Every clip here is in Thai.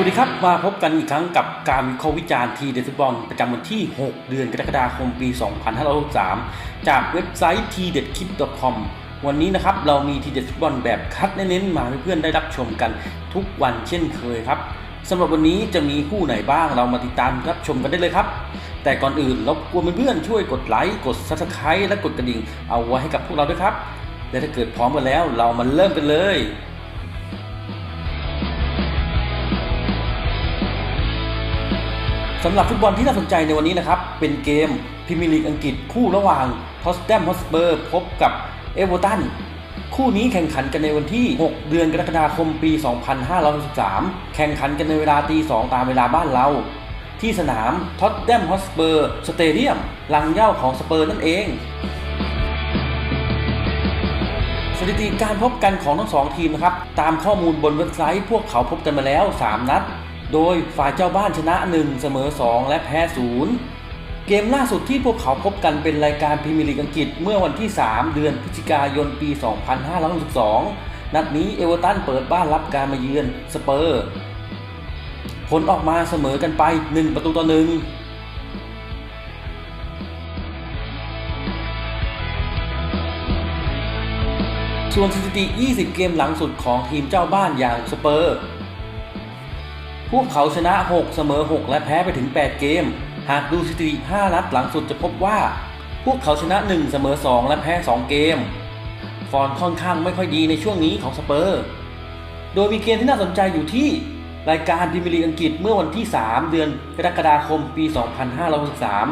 วัสดีครับมาพบกันอีกครั้งกับการวิเคราะห์วิจารณ์ทีเด็ดฟุตบอลประจำวันที่ 6 เดือนกรกฎาคมปี 2563 จากเว็บไซต์ t d e d k i d c o m วันนี้นะครับเรามีทีเด็ดฟุตบอลแบบคัดเน้นๆมาให้เพื่อนได้รับชมกันทุกวันเช่นเคยครับสำหรับวันนี้จะมีคู่ไหนบ้างเรามาติดตามรับชมกันได้เลยครับ แต่ก่อนอื่นรบกวนเพื่อนๆช่วยกดไลค์กด Subscribe และกดกระดิ่งเอาไว้ให้กับพวกเราด้วยครับและถ้าเกิดพร้อมกันแล้วเรามาเริ่มกันเลย สำหรับฟุตบอลที่น่าสนใจในวันนี้นะครับ เป็นเกมพรีเมียร์ลีกอังกฤษคู่ระหว่างทอสแตมฮอสเปอร์พบกับเอเวอร์ตันคู่นี้แข่งขันกันในวันที่ 6 เดือนกรกฎาคมปี 2563 แข่งขันกันในเวลาตี 2 ตามเวลาบ้านเรา ที่สนามทอตแตมฮอสเปอร์สเตเดียมลังเย้าของสเปอร์นั่นเอง สถิติการพบกันของทั้งสองทีมนะครับ ตามข้อมูลบนเว็บไซต์พวกเขาพบกันมาแล้ว 3 นัด โดยฝ่ายเจ้าบ้านชนะ 1 เสมอ 2 และแพ้ 0 เกมล่าสุดที่พวกเขาพบกันเป็นรายการพรีเมียร์ลีกอังกฤษเมื่อวันที่ 3 เดือนพฤศจิกายนปี 2562 นัดนี้เอเวอร์ตันเปิดบ้านรับการมาเยือนสเปอร์ ผลออกมาเสมอกันไป 1 ประตูต่อหนึ่งส่วนสถิติ 20 เกมหลังสุดของทีมเจ้าบ้านอย่างสเปอร์ พวกเขาชนะ 6 เสมอ 6 และแพ้ไปถึง 8 เกม หากดูสถิติ 5 นัดหลังสุดจะพบว่า พวกเขาชนะ 1 เสมอ 2 และแพ้ 2 เกม ฟอร์มค่อนข้างไม่ค่อยดีในช่วงนี้ของสเปอร์ โดยมีเกมที่น่าสนใจอยู่ที่รายการพรีเมียร์ลีอังกฤษเมื่อวันที่ 3 เดือนกรกฎาคมปี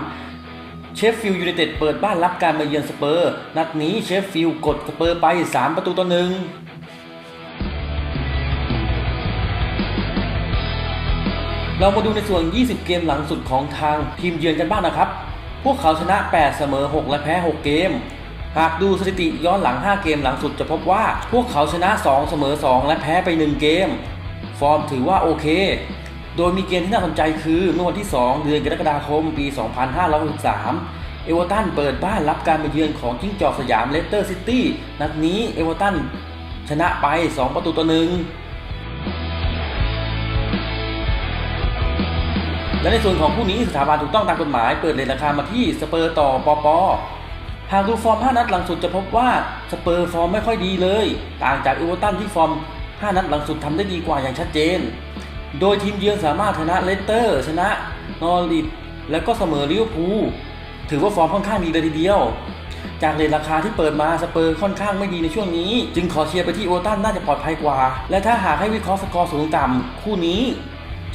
2563 เชฟฟิลด์ยูไนเต็ดเปิดบ้านรับการมาเยือนสเปอร์ นัดนี้เชฟฟิลด์กดสเปอร์ไป 3 ประตูต่อหนึ่ง เรามาดูในส่วน 20 เกมหลังสุดของทางทีมเยือนกันบ้างนะครับ พวกเขาชนะ 8 เสมอ 6 และแพ้ 6 เกม หากดูสถิติย้อนหลัง 5 เกมหลังสุดจะพบว่า พวกเขาชนะ 2 เสมอ 2 และแพ้ไป 1 เกม ฟอร์มถือว่าโอเค โดยมีเกมที่น่าสนใจคือเมื่อวันที่ 2 เดือนกรกฎาคม ปี 2563เอเวอร์ตันเปิดบ้านรับการมาเยือนของจิ้งจอกสยามเลสเตอร์ซิตี้ นัดนี้เอเวอร์ตันชนะไป 2 ประตูต่อหนึ่ง และในส่วนของผู้นี้สถาบันถูกต้องตามกฎหมายเปิดเลทราคามาที่สเปอร์ต่อปอปอหากดูฟอร์ม 5 นัดหลังสุดจะพบว่าสเปอร์ฟอร์มไม่ค่อยดีเลย ต่างจากเอเวอร์ตันที่ฟอร์ม 5 นัดหลังสุดทำได้ดีกว่าอย่างชัดเจน โดยทีมเยือนสามารถชนะเลสเตอร์ ชนะนอริทและก็เสมอลิเวอร์พูลถือว่าฟอร์มค่อนข้างดีเลยทีเดียว จากเลทราคาที่เปิดมาสเปอร์ค่อนข้างไม่ดีในช่วงนี้ จึงขอเชียร์ไปที่เอเวอร์ตันน่าจะปลอดภัยกว่า และถ้าหากให้วิเคราะห์สกอร์สูงต่ำคู่นี้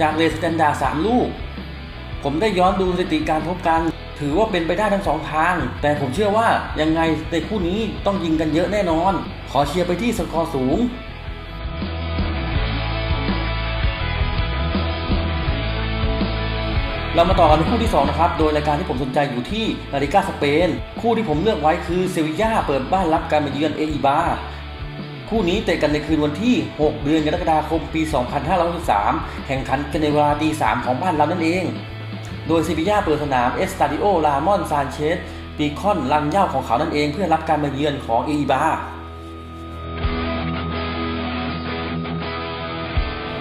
จากเลสแตนดาร์ด3ลูก ผมได้ย้อนดูสถิติการพบกัน ถือว่าเป็นไปได้ทั้งสองทาง แต่ผมเชื่อว่ายังไงในคู่นี้ต้องยิงกันเยอะแน่นอน ขอเชียร์ไปที่สกอร์สูงเรามาต่อกันในคู่ที่ 2 นะครับ โดยรายการที่ผมสนใจอยู่ที่นาฬิกาสเปน คู่ที่ผมเลือกไว้คือเซวิย่าเปิดบ้านรับการมาเยือนเออีบา คู่นี้เตะกันในคืนวันที่ 6 เดือนกรกฎาคมปี 2563แข่งขันกันในเวลาตี3ของบ้านเรานั่นเอง โดยเซวิย่าเปิดสนามเอสตาดิโอลามอนซานเชสปีคอนลังเย่าของเขานั่นเองเพื่อรับการมาเยือนของเออีบา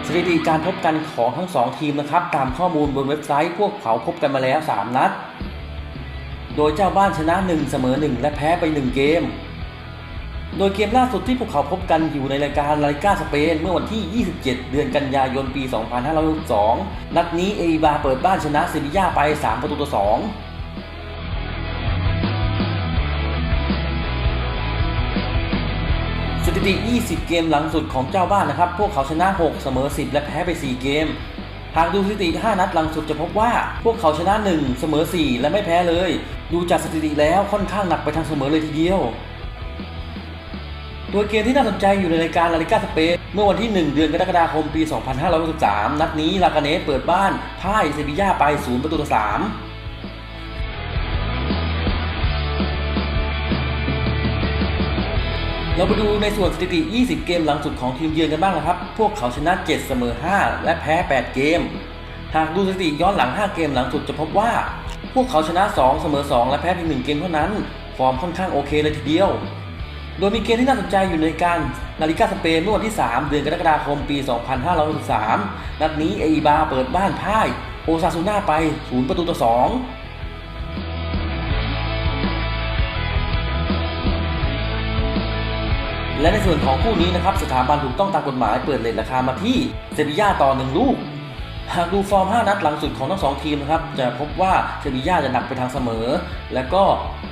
สถิติการพบกันของทั้ง 2 ทีมนะครับ ตามข้อมูลบนเว็บไซต์พวกเขาพบกันมาแล้ว 3 นัด โดยเจ้าบ้านชนะ 1 เสมอ 1 และแพ้ไป 1 เกม โดยเกมล่าสุดที่พวกเขาพบกันอยู่ในรายการลาลิก้าสเปนเมื่อวันที่ 27 เดือนกันยายนปี 2562 นัดนี้เอ b บาเปิดบ้านชนะเซบีย่าไป 3 ประตูต่อ 2สถิติ 20 เกมหลังสุดของเจ้าบ้านนะครับ พวกเขาชนะ 6 เสมอ 10 และแพ้ไป 4 เกม หากดูสถิติ 5 นัดหลังสุดจะพบว่า พวกเขาชนะ 1 เสมอ 4 และไม่แพ้เลย ดูจากสถิติแล้วค่อนข้างหนักไปทางเสมอเลยทีเดียว โดยเกมที่น่าสนใจอยู่ในรายการลาลิก้าสเปนเมื่อวันที่ 1 เดือนกรกฎาคมปี 2563 นัดนี้ลากาเนสเปิดบ้านพ่ายเซบีย่าไป 0 ประตูต่อ 3เราไปดูในส่วนสถิติ 20 เกมหลังสุดของทีมเยือนกันบ้างนะครับ พวกเขาชนะ 7 เสมอ 5 และแพ้ 8 เกม หากดูสถิติย้อนหลัง 5 เกมหลังสุดจะพบว่า พวกเขาชนะ 2 เสมอ 2 และแพ้เพียง1เกมเท่านั้น ฟอร์มค่อนข้างโอเคเลยทีเดียว โดยมีเกมที่น่าสนใจอยู่ในการนาฬิกาสเปนเมื่อวันที่ 3 เดือนกรกฎาคมปี 2563 นัดนี้เอีบาเปิดบ้านพ่าย โอซาซูน่าไป 0 ประตูต่อ 2และในส่วนของคู่นี้นะครับ สถาบันถูกต้องตามกฎหมายเปิดเลทราคามาที่เซบีย่าต่อ1ลูก หากดูฟอร์ม 5 นัดหลังสุดของทั้งสองทีมนะครับ จะพบว่าเซบีย่าจะหนักไปทางเสมอ และก็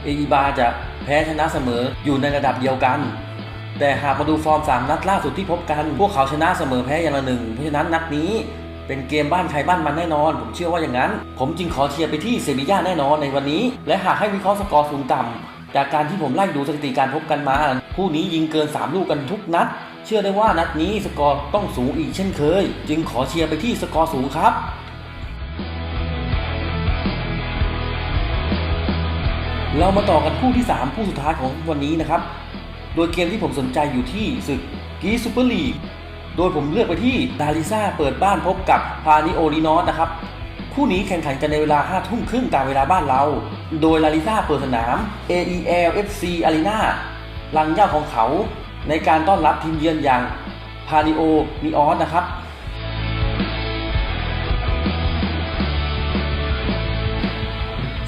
เออีบาจะ พ้ชนะเสมออยู่ในระดับเดียวกัน แต่หากมาดูฟอร์ม 3 นัดล่าสุดที่พบกัน พวกเขาชนะเสมอแพ้อย่างละหนึ่งเพราะฉะนั้นนัดนี้เป็นเกมบ้านใครบ้านมันแน่นอน ผมเชื่อว่าอย่างนั้น ผมจึงขอเชียร์ไปที่เซบีย่าแน่นอนในวันนี้ และหากให้วิเคราะห์สกอร์สูงต่ำจากการที่ผมไล่ดูสถิติการพบกันมาคู่นี้ยิงเกิน 3 ลูกกันทุกนัด เชื่อได้ว่านัดนี้สกอร์ต้องสูงอีกเช่นเคย จึงขอเชียร์ไปที่สกอร์สูงครับ เรามาต่อกันคู่ที่ 3 คู่สุดท้ายของวันนี้นะครับ โดยเกมที่ผมสนใจอยู่ที่ศึกกีซูเปอร์ลีก โดยผมเลือกไปที่ดาริซาเปิดบ้านพบกับพานิโอลินอสนะครับ คู่นี้แข่งขันกันในเวลา5ทุ่มครึ่งตามเวลาบ้านเรา โดยลาริซาเปิดสนาม AEL FC Arena ลังย่าของเขา ในการต้อนรับทีมเยือนอย่างพานิโอนิออสนะครับ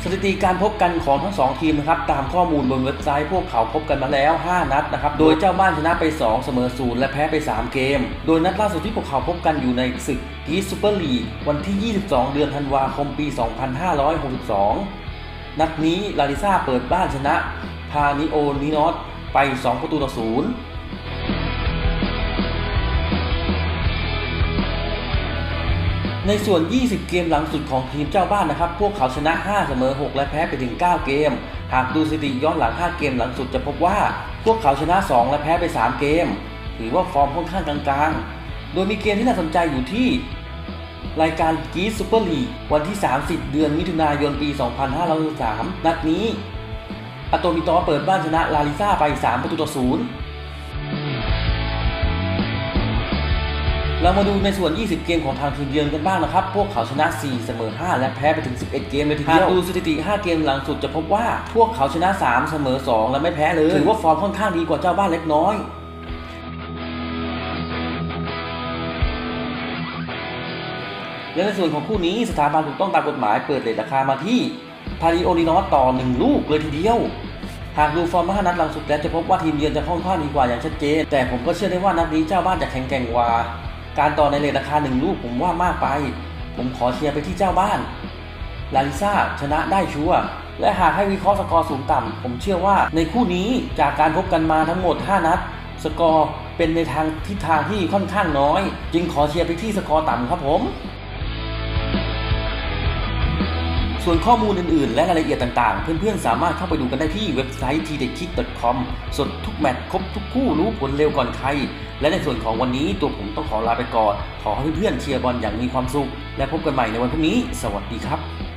สถิติการพบกันของทั้ง 2 ทีมนะครับตามข้อมูลบนเว็บไซต์พวกเขาพบกันมาแล้ว 5 นัดนะครับโดยเจ้าบ้านชนะไป 2 เสมอ0และแพ้ไป 3 เกม โดยนัดล่าสุดที่พวกเขาพบกันอยู่ในศึกกีซูเปอร์ลีกวันที่ 22 เดือนธันวาคมปี 2562 นัดนี้ลาริซาเปิดบ้านชนะพานิโอนินอสไป 2 ประตูต่อ0 ในส่วน 20 เกมหลังสุดของทีมเจ้าบ้านนะครับ พวกเขาชนะ 5 เสมอ 6 และแพ้ไปถึง 9 เกม หากดูสถิติย้อนหลัง 5 เกมหลังสุดจะพบว่า พวกเขาชนะ 2 และแพ้ไป 3 เกม ถือว่าฟอร์มค่อนข้างกลางๆ โดยมีเกมที่น่าสนใจอยู่ที่ รายการกีซูเปอร์ลีกวันที่ 30 เดือนมิถุนายนปี 2563นัดนี้ อโตมิตอเปิดบ้านชนะลาลิซ่าไป 3 ประตูต่อ 0 เรามาดูในส่วน 20 เกมของทางทีมเยือนกันบ้างนะครับ พวกเขาชนะ 4 เสมอ 5 และแพ้ไปถึง 11 เกมเลยทีเดียวหากดูสถิติ 5 เกมหลังสุดจะพบว่า พวกเขาชนะ 3 เสมอ 2 และไม่แพ้เลย ถือว่าฟอร์มค่อนข้างดีกว่าเจ้าบ้านเล็กน้อยและในส่วนของคู่นี้สถาบันถูกต้องตามกฎหมายเปิดเลทราคามาที่พาริโอลินอสต่อ 1 ลูกเลยทีเดียว หากดูฟอร์ม5นัดหลังสุดแล้วจะพบว่าทีมเยือนจะค่อนข้างดีกว่าอย่างชัดเจน แต่ผมก็เชื่อได้ว่านัดนี้เจ้าบ้านจะแข็งแกร่งกว่า การต่อในเลทราคา1ลูกผมว่ามากไป ผมขอเชียร์ไปที่เจ้าบ้าน ลาลิซ่าชนะได้ชัวร์และหากให้วิเคราะห์สกอร์สูงต่ำ ผมเชื่อว่าในคู่นี้จากการพบกันมาทั้งหมด 5 นัด สกอร์เป็นในทางทิศทางที่ค่อนข้างน้อย จึงขอเชียร์ไปที่สกอร์ต่ำครับผม ส่วนข้อมูลอื่น ๆ และรายละเอียดต่าง ๆ เพื่อน ๆ สามารถเข้าไปดูกันได้ที่เว็บไซต์ t d k i c k c o m สดทุกแมตช์ครบทุกคู่รู้ผลเร็วก่อนใคร และในส่วนของวันนี้ตัวผมต้องขอลาไปก่อน ขอให้เพื่อนๆเชียร์บอลอย่างมีความสุข และพบกันใหม่ในวันพรุ่งนี้ สวัสดีครับ